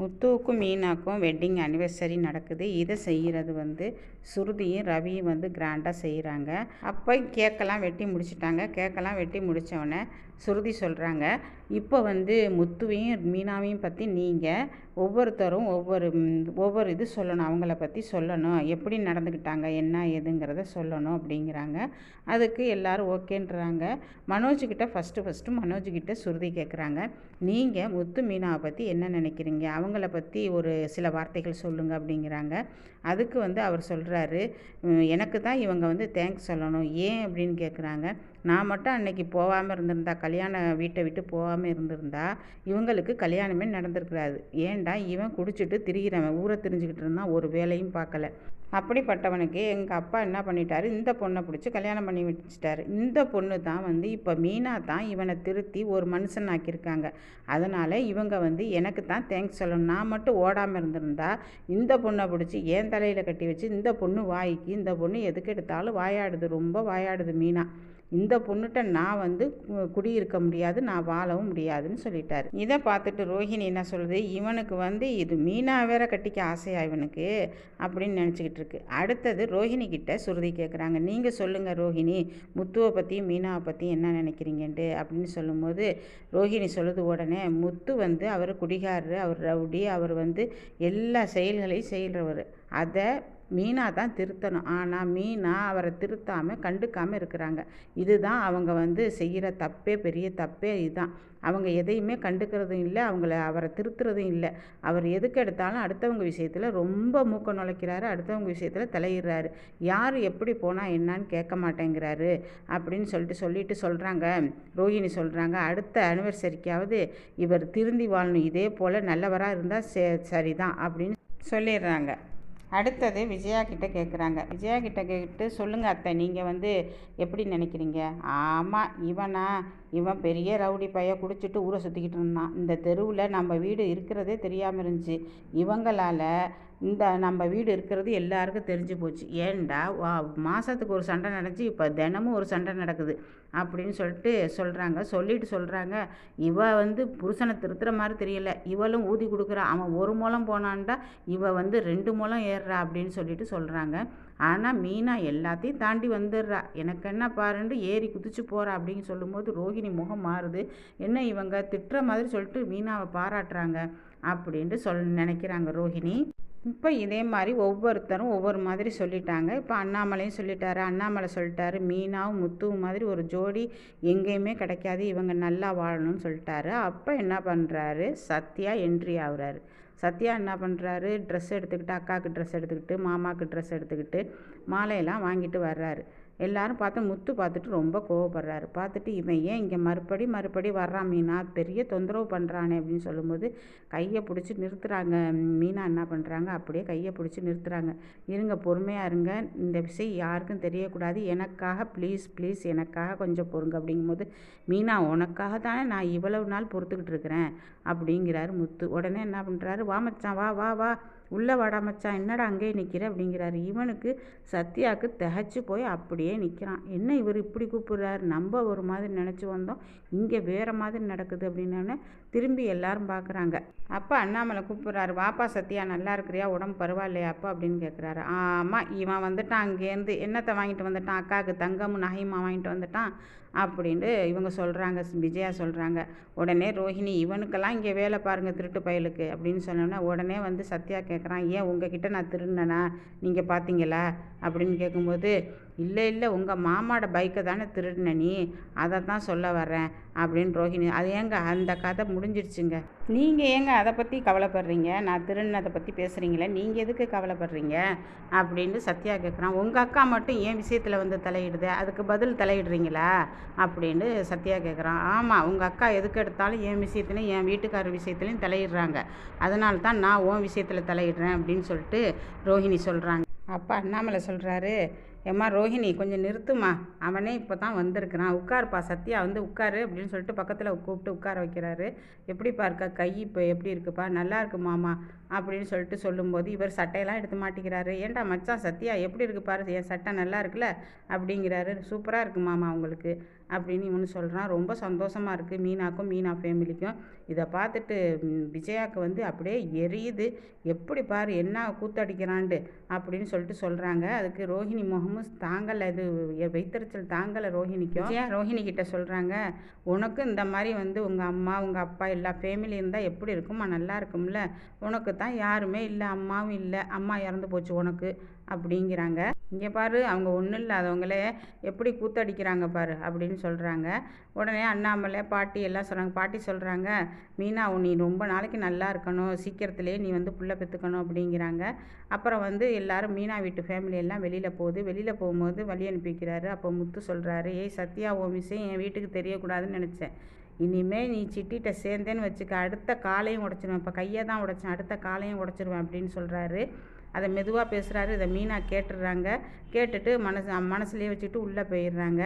முத்துவுக்கும் மீனாக்கும் wedding anniversary நடக்குது. இதை செய்கிறது வந்து சுருதியும் ரவியும் வந்து கிராண்டாக செய்கிறாங்க அப்போ கேக்கெல்லாம் வெட்டி முடிச்சிட்டாங்க. கேக்கெல்லாம் வெட்டி முடித்தவொடனே சுருதி சொல்கிறாங்க இப்போ வந்து முத்துவையும் மீனாவையும் பற்றி நீங்கள் ஒவ்வொருத்தரும் ஒவ்வொரு ஒவ்வொரு இது சொல்லணும். அவங்கள பற்றி சொல்லணும். எப்படி நடந்துக்கிட்டாங்க என்ன ஏதுங்கிறத சொல்லணும் அப்படிங்கிறாங்க. அதுக்கு எல்லோரும் ஓகேன்றாங்க. மனோஜ்கிட்ட ஃபஸ்ட்டு ஃபஸ்ட்டு மனோஜ்கிட்ட சுருதி கேட்குறாங்க நீங்கள் முத்து மீனாவை பற்றி என்ன நினைக்கிறீங்க? அவங்கள பற்றி ஒரு சில வார்த்தைகள் சொல்லுங்கள் அப்படிங்கிறாங்க. அதுக்கு வந்து அவர் சொல்கிறாரு எனக்கு தான் இவங்க வந்து தேங்க்ஸ் சொல்லணும். ஏன்? அப்படின்னு கேட்குறாங்க நான் மட்டும் அன்னைக்கு போகாமல் இருந்திருந்தா கல்யாண வீட்டை விட்டு போகாமல் இருந்திருந்தா இவங்களுக்கு கல்யாணமே நடந்திருக்காது. ஏன்டா இவன் குடிச்சிட்டு திரிகிறவன் ஊரை தெரிஞ்சுக்கிட்டு இருந்தான் ஒரு வேலையும் பார்க்கல. அப்படிப்பட்டவனுக்கு எங்கள் அப்பா என்ன பண்ணிட்டாரு? இந்த பொண்ணை பிடிச்சி கல்யாணம் பண்ணி வச்சிட்டாரு. இந்த பொண்ணு தான் வந்து இப்போ மீனா தான் இவனை திருத்தி ஒரு மனுஷன் ஆக்கியிருக்காங்க. அதனால் இவங்க வந்து எனக்கு தான் தேங்க்ஸ் சொல்லணும். நான் மட்டும் ஓடாமல் இருந்திருந்தா இந்த பொண்ணை பிடிச்சி ஏன் தலையில் கட்டி வச்சு இந்த பொண்ணு வாய்க்கு இந்த பொண்ணு எதுக்கு எடுத்தாலும் வாயாடுது. ரொம்ப வாயாடுது மீனா. இந்த பொண்ணுகிட்ட நான் வந்து குடியிருக்க முடியாது. நான் வாழவும் முடியாதுன்னு சொல்லிட்டாரு. இதை பார்த்துட்டு ரோஹிணி என்ன சொல்லுது? இவனுக்கு வந்து இது மீனா வேற கட்டிக்க ஆசையா இவனுக்கு? அப்படின்னு நினச்சிக்கிட்டு இருக்கு. அடுத்தது ரோஹிணி கிட்ட சுருதி கேட்குறாங்க நீங்கள் சொல்லுங்கள் ரோஹிணி முத்துவை பற்றியும் மீனாவை பற்றி என்ன நினைக்கிறீங்கன்ட்டு? அப்படின்னு சொல்லும்போது ரோஹிணி சொல்லுது உடனே முத்து வந்து அவர் குடிகாரர் அவர் ரவுடி அவர் வந்து எல்லா செயல்களையும் செய்கிறவர் அதை மீனா தான் திருத்தணும். ஆனால் மீனா அவரை திருத்தாமல் கண்டுக்காமல் இருக்கிறாங்க. இதுதான் அவங்க வந்து செய்கிற தப்பே பெரிய தப்பே இதுதான். அவங்க எதையுமே கண்டுக்கிறதும் இல்லை அவங்கள அவரை திருத்துறதும் இல்லை. அவர் எதுக்கு எடுத்தாலும் அடுத்தவங்க விஷயத்தில் ரொம்ப மூக்க நுழைக்கிறாரு அடுத்தவங்க விஷயத்தில் தலையிடுறாரு. யார் எப்படி போனால் என்னான்னு கேட்க மாட்டேங்கிறாரு அப்படின்னு சொல்லிட்டு சொல்லிட்டு சொல்கிறாங்க ரோஹிணி சொல்கிறாங்க அடுத்த அனிவர்சரிக்காவது இவர் திருந்தி வாழணும். இதே போல் நல்லவராக இருந்தால் சே சரிதான் அப்படின்னு சொல்லிடுறாங்க. அடுத்தது விஜயா கிட்ட கேட்குறாங்க விஜயா கிட்ட கேட்டு சொல்லுங்கள் அத்தை நீங்கள் வந்து எப்படி நினைக்கிறீங்க? ஆமாம் இவனா இவன் பெரிய ரவுடி பைய குடிச்சிட்டு ஊரை சுற்றிக்கிட்டு இருந்தான். இந்த தெருவில் நம்ம வீடு இருக்கிறதே தெரியாமல் இருந்துச்சு. இவங்களால் இந்த நம்ம வீடு இருக்கிறது எல்லாருக்கும் தெரிஞ்சு போச்சு. ஏன்டா வா மாதத்துக்கு ஒரு சண்டை நடந்துச்சு இப்போ தினமும் ஒரு சண்டை நடக்குது அப்படின்னு சொல்லிட்டு சொல்கிறாங்க சொல்லிட்டு சொல்கிறாங்க இவ வந்து புருஷனை திருத்துற மாதிரி தெரியல. இவளும் ஊதி கொடுக்குறா. அவன் ஒரு மூலம் போனான்டா இவ வந்து ரெண்டு முழம் வந்துடுறா அப்படின்னு சொல்லிட்டு சொல்கிறாங்க ஆனால் மீனா எல்லாத்தையும் தாண்டி வந்துடுறா. எனக்கு என்ன பாருண்டு ஏறி குதிச்சு போகிறா அப்படின்னு சொல்லும்போது ரோகிணி முகம் மாறுது. என்ன இவங்க திட்டுற மாதிரி சொல்லிட்டு மீனாவை பாராட்டுறாங்க அப்படின்ட்டு சொல் நினைக்கிறாங்க ரோஹிணி. இப்போ இதே மாதிரி ஒவ்வொருத்தரும் ஒவ்வொரு மாதிரி சொல்லிட்டாங்க. இப்போ அண்ணாமலையும் சொல்லிட்டாரு அண்ணாமலை சொல்லிட்டாரு மீனாவும் முத்துவும் மாதிரி ஒரு ஜோடி எங்கேயுமே கிடைக்காது. இவங்க நல்லா வாழணும்னு சொல்லிட்டாரு. அப்போ என்ன பண்ணுறாரு சத்யா என்ட்ரி ஆகுறாரு. சத்யா என்ன பண்ணுறாரு ட்ரெஸ் எடுத்துக்கிட்டு அக்காவுக்கு ட்ரெஸ் எடுத்துக்கிட்டு மாமாவுக்கு ட்ரெஸ் எடுத்துக்கிட்டு மாலையெல்லாம் வாங்கிட்டு வர்றாரு. எல்லாரும் பார்த்து முத்து பார்த்துட்டு ரொம்ப கோவப்படுறாரு. பார்த்துட்டு இவன் ஏன் இங்கே மறுபடி மறுபடி வர்றான் மீனா? பெரிய தொந்தரவு பண்ணுறானே அப்படின்னு சொல்லும்போது கையை பிடிச்சி நிறுத்துறாங்க. மீனா என்ன பண்ணுறாங்க அப்படியே கையை பிடிச்சி நிறுத்துறாங்க. இருங்க பொறுமையாக இருங்க. இந்த விஷயம் யாருக்கும் தெரியக்கூடாது. எனக்காக ப்ளீஸ் ப்ளீஸ் எனக்காக கொஞ்சம் பொறுங்க அப்படிங்கும்போது மீனா உனக்காக தானே நான் இவ்வளவு நாள் பொறுத்துக்கிட்டு இருக்கிறேன் அப்படிங்கிறாரு முத்து. உடனே என்ன பண்ணுறாரு வா மச்சான் வா வா வா. உள்ளே வாடா மச்சான். என்னடா அங்கேயே நிற்கிற அப்படிங்கிறாரு. இவனுக்கு சத்யாவுக்கு திகைச்சு போய் அப்படியே நிற்கிறான் என்ன இவர் இப்படி கூப்பிடுறாரு? நம்ம ஒரு மாதிரி நினச்சி வந்தோம். இங்கே வேறு மாதிரி நடக்குது அப்படின்னோடனே திரும்பி எல்லாரும் பார்க்குறாங்க அப்போ அண்ணாமலை கூப்பிட்றாரு. வாப்பா சத்யா நல்லா இருக்கிறியா? உடம்பு பரவாயில்லையா அப்பா? அப்படின்னு கேட்குறாரு ஆமாம் இவன் வந்துட்டான் அங்கேருந்து என்னத்தை வாங்கிட்டு வந்துட்டான்? அக்காவுக்கு தங்கமும் நகையுமா வாங்கிட்டு வந்துட்டான்? அப்படின்ட்டு இவங்க சொல்கிறாங்க விஜயா சொல்கிறாங்க உடனே ரோஹிணி இவனுக்கெல்லாம் இங்கே வேலை பாருங்கள் திருட்டு பயலுக்கு அப்படின்னு சொன்னோன்னே உடனே வந்து சத்யா கேட்குறான் ஏன் உங்ககிட்ட நான் திருடினேனா? நீங்கள் பார்த்தீங்களா அப்படின்னு கேட்கும்போது இல்லை இல்லை உங்கள் மாமாவோட பைக்கை தானே திருடின நீ? அதை தான் சொல்ல வர்றேன் அப்படின்னு ரோஹிணி அது ஏங்க அந்த கதை முடிஞ்சிடுச்சுங்க. நீங்கள் ஏங்க அதை பற்றி கவலைப்படுறீங்க? நான் திருடினதை பற்றி பேசுகிறீங்களே நீங்கள் எதுக்கு கவலைப்படுறீங்க? அப்படின்னு சத்யா கேட்குறான் உங்கள் அக்கா மட்டும் ஏன் விஷயத்தில் வந்து தலையிடுது? அதுக்கு பதில் தலையிடுறீங்களா? அப்படின்னு சத்யா கேட்குறான் ஆமாம் உங்கள் அக்கா எதுக்கு எடுத்தாலும் என் விஷயத்துலையும் என் வீட்டுக்காரர் விஷயத்துலையும் தலையிடுறாங்க. அதனால தான் நான் உன் விஷயத்தில் தலையிடுறேன் அப்படின்னு சொல்லிட்டு ரோஹிணி சொல்கிறாங்க அப்பா அண்ணாமலை சொல்கிறாரு ஏம்மா ரோஹிணி கொஞ்சம் நிறுத்துமா அவனே இப்போ தான் வந்திருக்கிறான். உட்காருப்பா சத்யா வந்து உட்காரு அப்படின்னு சொல்லிட்டு பக்கத்தில் கூப்பிட்டு உட்கார வைக்கிறாரு. எப்படிப்பா இருக்கா? கை இப்போ எப்படி இருக்குப்பா? நல்லா இருக்கு மாமா அப்படின்னு சொல்லிட்டு சொல்லும்போது இவர் சட்டையெல்லாம் எடுத்து மாட்டிக்கிறாரு. ஏன்டா மச்சான் சத்யா எப்படி இருக்கு பாரு? என் சட்டை நல்லா இருக்குல்ல? அப்படிங்கிறாரு. சூப்பராக இருக்கு மாமா உங்களுக்கு. அப்படின்னு இவனு சொல்கிறான் ரொம்ப சந்தோஷமாக இருக்குது மீனாக்கும் மீனா ஃபேமிலிக்கும் இதை பார்த்துட்டு விஜயாவுக்கு வந்து அப்படியே எரியுது. எப்படி பாரு என்ன கூத்தடிக்கிறான்ட்டு அப்படின்னு சொல்லிட்டு சொல்கிறாங்க அதுக்கு ரோஹிணி முகமும் தாங்கலை. இது வைத்தறிச்சல் தாங்கலை ரோஹிணிக்கும். விஜயா ரோஹிணி கிட்ட சொல்கிறாங்க உனக்கும் இந்த மாதிரி வந்து உங்கள் அம்மா உங்கள் அப்பா எல்லா ஃபேமிலி இருந்தால் எப்படி இருக்குமா நல்லா இருக்கும்ல? உனக்கு தான் யாருமே இல்லை அம்மாவும் இல்லை. அம்மா இறந்து போச்சு உனக்கு. அப்படிங்கிறாங்க. இங்கே பாரு அவங்க ஒன்றும் இல்லாதவங்களே எப்படி கூத்தடிக்கிறாங்க பாரு அப்படின்னு சொல்கிறாங்க உடனே அண்ணாமலை பாட்டி எல்லாம் சொல்கிறாங்க பாட்டி சொல்கிறாங்க மீனா நீ ரொம்ப நாளைக்கு நல்லா இருக்கணும் சீக்கிரத்துலேயே நீ வந்து புள்ள பெற்றுக்கணும் அப்படிங்கிறாங்க. அப்புறம் வந்து எல்லாரும் மீனா வீட்டு ஃபேமிலி எல்லாம் வெளியில் போகுது. வெளியில் போகும்போது வழி அனுப்பிக்கிறாரு. அப்போ முத்து சொல்கிறாரு ஏய் சத்யா ஓ என் வீட்டுக்கு தெரியக்கூடாதுன்னு நினச்சேன். இனிமேல் நீ சிட்டிகிட்ட சேர்ந்தேன்னு வச்சுக்க அடுத்த காலையும் உடச்சிருவேன். இப்போ கையை தான் உடைச்சேன் அடுத்த காலையும் உடச்சிருவேன் அப்படின்னு சொல்கிறாரு அதை மெதுவாக பேசுகிறாரு இதை மீனா கேட்டுடுறாங்க. கேட்டுட்டு மனசு மனசுலேயே வச்சுட்டு உள்ளே போயிடுறாங்க.